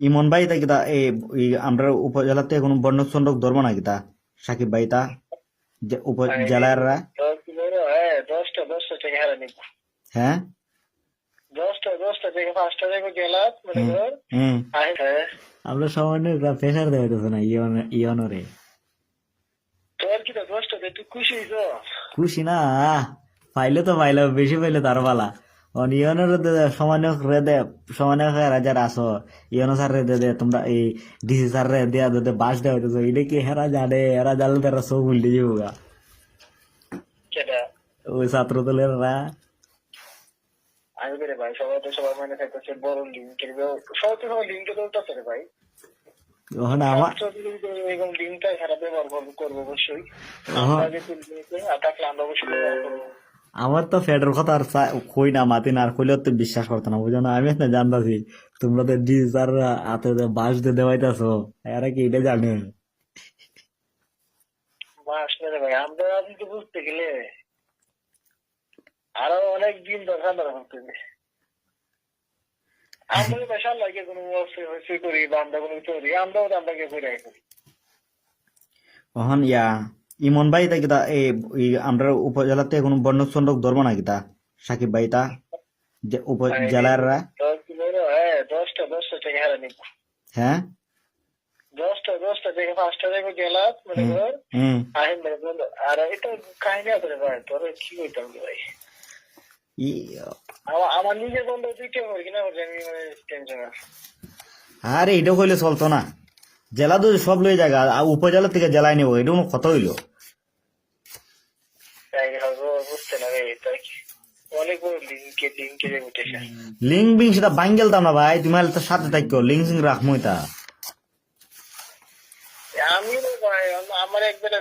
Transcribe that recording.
ইমন ভাই তা কিতা এই আমরা উপজেলাতে কোনো বন্ডক চন্ডক ধরবো না কিতা? সাকিব ভাই তা? উপজেলাররা হ্যাঁ হ্যাঁ? হ্যাঁ। আমরা সামান্য প্রেশার দেওয়া হইতেছে না ইয়ন ইয়নরে। তুই খুশি না পাইলে তো পাইলে বেশি পাইলে তার অনিয়নের সমান্য রে দে সমান্য রাজার আসো ইয়ন স্যার রে দে দে তোমরা এই ডিসি স্যার রে দেয়া দে বাস দেওয়া হইতেছে এটা কি হেরা জানে হেরা জানলে তারা সব উল্টে যাব ওই ছাত্র দলের রা রে ভাই সবাই তো সবাই মানে থাকতেছে বড় লিঙ্কের সবাই তো সবাই লিঙ্কে চলতেছে রে ভাই ওখানে আমার এরকম লিঙ্কটা খারাপ ব্যবহার করব অবশ্যই। আমরা যে লিঙ্কে আর আমরা অবশ্যই ব্যবহার করব আমার তো ফেডের কথা আর কই না মাতি না আর কইলেও তো বিশ্বাস করতো না বুঝো না? আমি না জানতাছি তোমরা তো স্যার হাতে বাস দিয়ে দেওয়াইতেছো এরা কি এটা জানে? আমরা রাজনীতি বুঝতে গেলে। আরও অনেক দিন দরকার আমরা পেশার লাগে কোনো করি বা আমরা কোনো আমরাও আমরা করে ইয়া ইমন ভাই তা কিতা, এই আমরা উপজেলাতে কোনো বন্ডক চন্ডক ধরবো না কিতা? সাকিব ভাই তা? উপজেলাররা? হ্যাঁ? দশটা দশটা থেকে পাঁচটা থেকে গেলাম মনে কর হুম। আইন বলল আর, এটা কাহিনী আছে ভাই তোর কি কইতাম রে ভাই ই- আমার নিজের বন্ধু তুই কেমন কিনা আমি মানে টেনশন আরে এটা কইলে চলতো না। জেলা তো সব লই জায়গা উপজেলা থেকে জেলায় নেব এটা কোনো কথা হইল তাই হব বুঝতে না রে তাই কি অনেক বড় লিঙ্কে বিং সেটা বাঙ্গেল না ভাই তুমি তো সাথে থাকো লিঙ্ক সিং রাখমো তা আমি ভাই আমার একবার